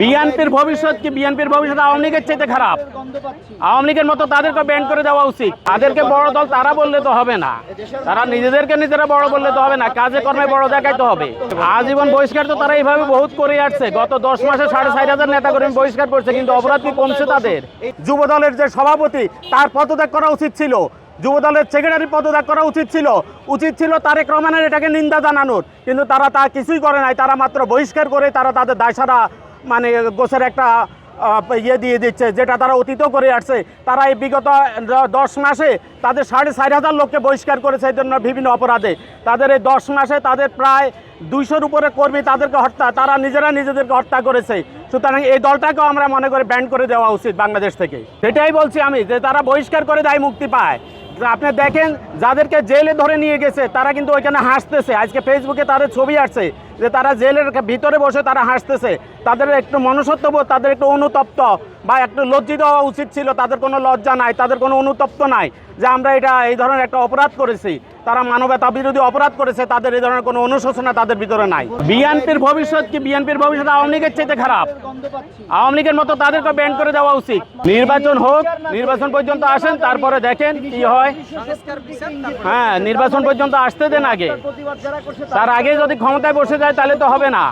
বিএনপির ভবিষ্যৎ কি? বিএনপির ভবিষ্যৎ আওয়ামী লীগের চাইতে খারাপ। আওয়ামী লীগের মতো তাদেরকে ব্যান করে দেওয়া উচিত। তাদেরকে বড় দল তারা বললে তো হবে না। তারা নিজেদেরকে নিজেরা বড় বললে তো হবে না। কাজে কর্মে বড় দেখাইতে হবে। আজীবন বহিষ্কার তো তারা এইভাবে বহুত করে আসছে। গত দশ মাসে সাড়ে চার হাজার নেতা কর্মী বহিষ্কার করছে, কিন্তু অপরাধ কি কমছে তাদের? যুব দলের যে সভাপতি, তার পদত্যাগ করা উচিত ছিল। যুব দলের সেক্রেটারি পদত্যাগ করা উচিত ছিল। উচিত ছিল তারেক রহমানের এটাকে নিন্দা জানানোর। কিন্তু তারা তা কিছুই করে নাই। তারা মাত্র বহিষ্কার করে তারা তাদের দায়সারা মানে গোছের একটা ইয়ে দিয়ে দিচ্ছে, যেটা তারা অতীত করে আসছে। তারা এই বিগত দশ মাসে তাদের সাড়ে চার হাজার লোককে বহিষ্কার করেছে এই জন্য বিভিন্ন অপরাধে। তাদের এই দশ মাসে তাদের প্রায় দুইশোর উপরে কর্মী তাদেরকে হত্যা, তারা নিজেরা নিজেদেরকে হত্যা করেছে। সুতরাং এই দলটাকেও আমরা মনে করি ব্যান্ড করে দেওয়া উচিত বাংলাদেশ থেকে। সেটাই বলছি আমি, যে তারা বহিষ্কার করে দেয় মুক্তি পায়। আপনি দেখেন, যাদেরকে জেলে ধরে নিয়ে গেছে, তারা কিন্তু ওইখানে হাসতেছে। আজকে ফেসবুকে তাদের ছবি আসছে। যে তারা জেলের ভিতরে বসে তারা হাসতেছে। তাদের একটু মনুষ্যত্ববোধ তাদের একটু অনুতপ্ত বা একটু লজ্জিত হওয়া উচিত ছিল, তাদের কোনো লজ্জা নাই, তাদের কোনো অনুতপ্ত নাই যে আমরা এটা এই ধরনের একটা অপরাধ করেছি। তারা মানবতা বিরোধী অপরাধ করেছে, তাদের এই ধরনের কোনো অনুশোচনা তাদের ভিতরে নাই। বিএনপির ভবিষ্যৎ কি? বিএনপির ভবিষ্যৎ আওয়ামী লীগের চাইতে খারাপ। আওয়ামী লীগের মতো তাদেরকে ব্যান করে দেওয়া উচিত। নির্বাচন হোক, নির্বাচন পর্যন্ত আসেন, তারপরে দেখেন কি হয়। হ্যাঁ নির্বাচন পর্যন্ত আসতে দেন আগে। তার আগে যদি ক্ষমতায় বসে যায় তাহলে তো হবে না।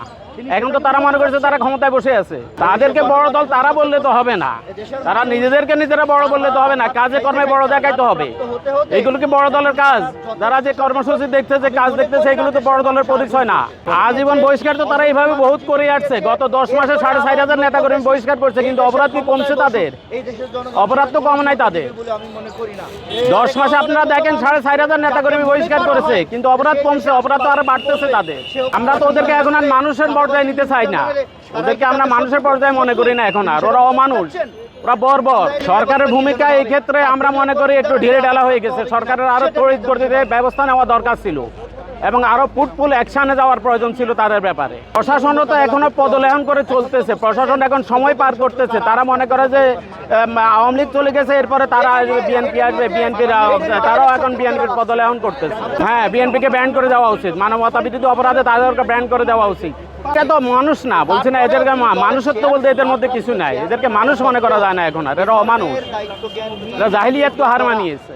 এখন তো তারা মনে করছে তারা ক্ষমতায় বসে আছে। তাদেরকে বড় দল তারা বললে তো হবে না। তারা নিজেদেরকে নিজেরা বড় বললে তো হবে না। কাজে কর্মে বড় দেখাইতে হবে। এগুলো কি বড় দলের কাজ? যারা যে কর্মসূচি দেখতেছে কাজ দেখতেছে এগুলো তো বড় দলের পরিচয় না। আজীবন বহিষ্কার তো তারা এইভাবে বহুত করে আসছে। গত দশ মাসে সাড়ে চার হাজার নেতা কর্মী বহিষ্কার করছে, কিন্তু অপরাধ কি কমছে তাদের? অপরাধ তো কম নাই তাদের। দশ মাসে আপনারা দেখেন সাড়ে চার হাজার নেতা কর্মী বহিষ্কার করেছে, কিন্তু অপরাধ কমছে, অপরাধ তো আরও বাড়তেছে তাদের। আমরা তো ওদেরকে এখন আর মানুষের পর্যায়ে নিতে চাই না। ওদেরকে আমরা মানুষের পর্যায়ে মনে করি না এখন আর। ওরা অমানুষ। ওরা বর্বর। সরকারের ভূমিকা এই ক্ষেত্রে আমরা মনে করি একটু ঢিলে ঢালা হয়ে গেছে। সরকারের আরও তড়িৎ করতে ব্যবস্থা নেওয়া দরকার ছিল। এবং আরও ফুটফুল অ্যাকশনে যাওয়ার প্রয়োজন ছিল তাদের ব্যাপারে। প্রশাসনও তো এখনও পদলেহন করে চলতেছে। প্রশাসন এখন সময় পার করতেছে। তারা মনে করে যে আওয়ামী লীগ চলে গেছে, এরপরে তারা বিএনপি আসবে বিএনপির তারাও এখন বিএনপির পদলেহন করতেছে। হ্যাঁ বিএনপিকে ব্যান করে দেওয়া উচিত। মানবতা বিরোধী অপরাধে তাদেরকে ব্যান করে দেওয়া উচিত। এটা তো মানুষ না, বলছি না, এদেরকে মানুষত্ব বলতে এদের মধ্যে কিছু নাই। এদেরকে মানুষ মনে করা যায় না এখন, আর এরা অমানুষ। এরা জাহিলিয়াতকে হার মানিয়েছে।